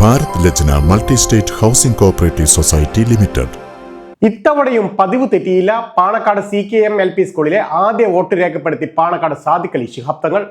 Bharat Lajna multi state housing cooperative society limited. ഇത്തവണയും പതിവ് തെറ്റിയില്ല. Panakkad C K M L P സ്കൂളിലെ ആദ്യ vote രേഖപ്പെടുത്തി പാണക്കാട് സാദിഖലി ശിഹാബ് തങ്ങൾ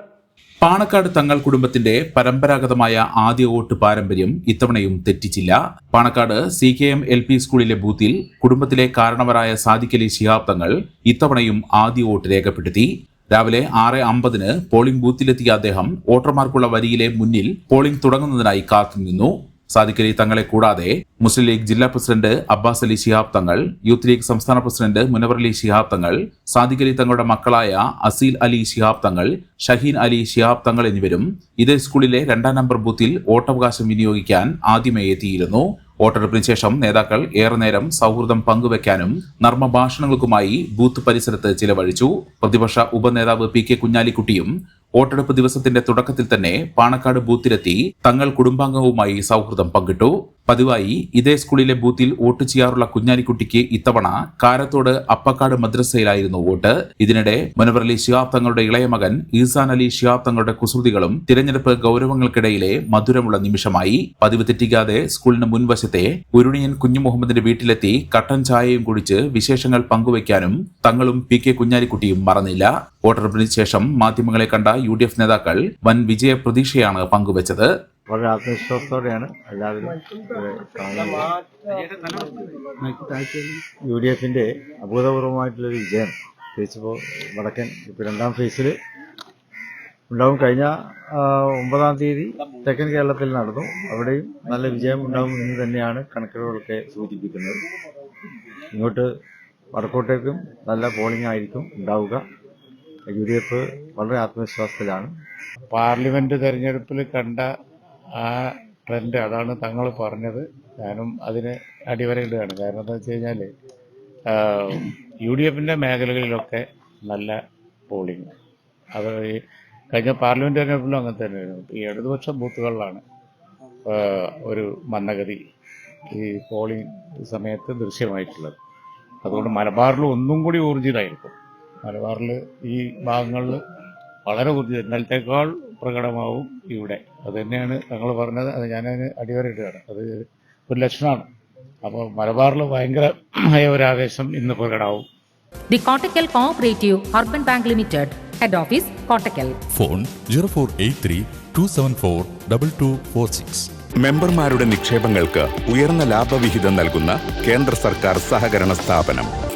പാണക്കാട് തങ്ങൾ കുടുംബത്തിന്റെ പരമ്പരാഗതമായ ആദ്യ വോട്ട് പാരമ്പര്യം ഇത്തവണയും തെറ്റിച്ചില്ല. Panakkad C K M L P സ്കൂളിലെ ബൂത്തിൽ കുടുംബത്തിലെ കാരണവരായ സാദിഖലി ശിഹാബ് തങ്ങൾ ഇത്തവണയും ആദ്യ വോട്ട് രേഖപ്പെടുത്തി. രാവിലെ ആറ് അമ്പതിന് പോളിംഗ് ബൂത്തിലെത്തിയ അദ്ദേഹം വോട്ടർമാർക്കുള്ള വരിയിലെ മുന്നിൽ പോളിംഗ് തുടങ്ങുന്നതിനായി കാത്തുനിന്നു സാദിഖലി തങ്ങളെ കൂടാതെ മുസ്ലിം ലീഗ് ജില്ലാ president Abbas Ali Shihab Thangal youth league സംസ്ഥാന പ്രസിഡന്റ് മുനവർ അലി ശിഹാബ് തങ്ങൾ സാദിഖലി തങ്ങളുടെ മക്കളായ അസീൽ അലി ശിഹാബ് തങ്ങൾ ഷഹീൻ അലി ശിഹാബ് തങ്ങൾ എന്നിവരും ഇതേ സ്കൂളിലെ രണ്ടാം നമ്പർ ബൂത്തിൽ വോട്ടവകാശം വിനിയോഗിക്കാൻ ആദ്യമേ എത്തിയിരുന്നു. വോട്ടെടുപ്പിന് ശേഷം നേതാക്കൾ ഏറെ നേരം സൗഹൃദം പങ്കുവെക്കാനും നർമ്മഭാഷണങ്ങൾക്കുമായി ബൂത്ത് പരിസരത്ത് ചിലവഴിച്ചു. പ്രതിപക്ഷ ഉപനേതാവ് പി കെ കുഞ്ഞാലിക്കുട്ടിയും വോട്ടെടുപ്പ് ദിവസത്തിന്റെ തുടക്കത്തിൽ തന്നെ പാണക്കാട് ബൂത്തിലെത്തി തങ്ങൾ കുടുംബാംഗവുമായി സൗഹൃദം പങ്കിട്ടു. പതിവായി ഇതേ സ്കൂളിലെ ബൂത്തിൽ വോട്ട് ചെയ്യാറുള്ള കുഞ്ഞാലിക്കുട്ടിക്ക് ഇത്തവണ കാരത്തോട് അപ്പക്കാട് മദ്രസയിലായിരുന്നു വോട്ട്. ഇതിനിടെ മുനവർ അലി ഷിഹാബ് തങ്ങളുടെ ഇളയ മകൻ ഈസാൻ അലി ഷിഹാബ് തങ്ങളുടെ കുസൃതികളും തിരഞ്ഞെടുപ്പ് ഗൗരവങ്ങൾക്കിടയിലെ മധുരമുള്ള നിമിഷമായി. പതിവ് തെറ്റിക്കാതെ സ്കൂളിന് മുൻവശത്തെ ഉരുണിയൻ കുഞ്ഞു മുഹമ്മദിന്റെ വീട്ടിലെത്തി കട്ടൻ ചായയും കുടിച്ച് വിശേഷങ്ങൾ പങ്കുവയ്ക്കാനും തങ്ങളും പി കെ കുഞ്ഞാലിക്കുട്ടിയും മറന്നില്ല. വോട്ടെടുപ്പിന് ശേഷം മാധ്യമങ്ങളെ കണ്ട യു ഡി എഫ് നേതാക്കൾ വൻ വിജയ പ്രതീക്ഷയാണ് പങ്കുവച്ചത്. വളരെ ആത്മവിശ്വാസത്തോടെയാണ് എല്ലാവരും യു ഡി എഫിന്റെ അഭൂതപൂർവമായിട്ടുള്ളൊരു വിജയം പ്രത്യേകിച്ചിപ്പോൾ വടക്കൻ ഇപ്പോൾ രണ്ടാം ഫേസിൽ ഉണ്ടാവും. കഴിഞ്ഞ ഒമ്പതാം തീയതി തെക്കൻ കേരളത്തിൽ നടന്നു. അവിടെയും നല്ല വിജയം ഉണ്ടാവും എന്ന് തന്നെയാണ് കണക്കുകളൊക്കെ സൂചിപ്പിക്കുന്നത്. ഇങ്ങോട്ട് വടക്കോട്ടേക്കും നല്ല പോളിംഗ് ആയിരിക്കും ഉണ്ടാവുക. യു ഡി എഫ് വളരെ ആത്മവിശ്വാസത്തിലാണ്. പാർലമെന്റ് തെരഞ്ഞെടുപ്പിൽ കണ്ട ആ ട്രെൻഡ് അതാണ് തങ്ങൾ പറഞ്ഞത്. ഞാനും അതിന് അടിവരയിടുകയാണ്. കാരണം എന്താ വെച്ച് കഴിഞ്ഞാൽ യു ഡി എഫിന്റെ മേഖലകളിലൊക്കെ നല്ല പോളിംഗ് അത് ഈ കഴിഞ്ഞ പാർലമെന്റ് തെരഞ്ഞെടുപ്പിലും അങ്ങനെ തന്നെയായിരുന്നു. ഈ ഇടതുപക്ഷ ബൂത്തുകളിലാണ് ഒരു മന്ദഗതി ഈ പോളിംഗ് സമയത്ത് ദൃശ്യമായിട്ടുള്ളത്. അതുകൊണ്ട് മലബാറിൽ ഒന്നും കൂടി ഊർജിതമായിരിക്കും. മലബാറിൽ ഈ ഭാഗങ്ങളിൽ വളരെ ബുദ്ധി ഇന്നലത്തേക്കാൾ പ്രകടമാവും ഇവിടെ. അത് തന്നെയാണ് തങ്ങൾ പറഞ്ഞത്. അത് ഞാനതിന് അടിവരയിടുകയാണ്. അത് ഒരു ലക്ഷണമാണ്. അപ്പോൾ മലബാറിൽ ഭയങ്കരമായ ഒരു ആവേശം ഇന്ന് പ്രകടമാവും. The Kottakkal Cooperative Urban Bank Limited, Head Office, Kottakkal. Phone zero four eight three two seven four double two four six. മെമ്പർമാരുടെ നിക്ഷേപങ്ങൾക്ക് ഉയർന്ന ലാഭവിഹിതം നൽകുന്ന കേന്ദ്ര സർക്കാർ സഹകരണ സ്ഥാപനം.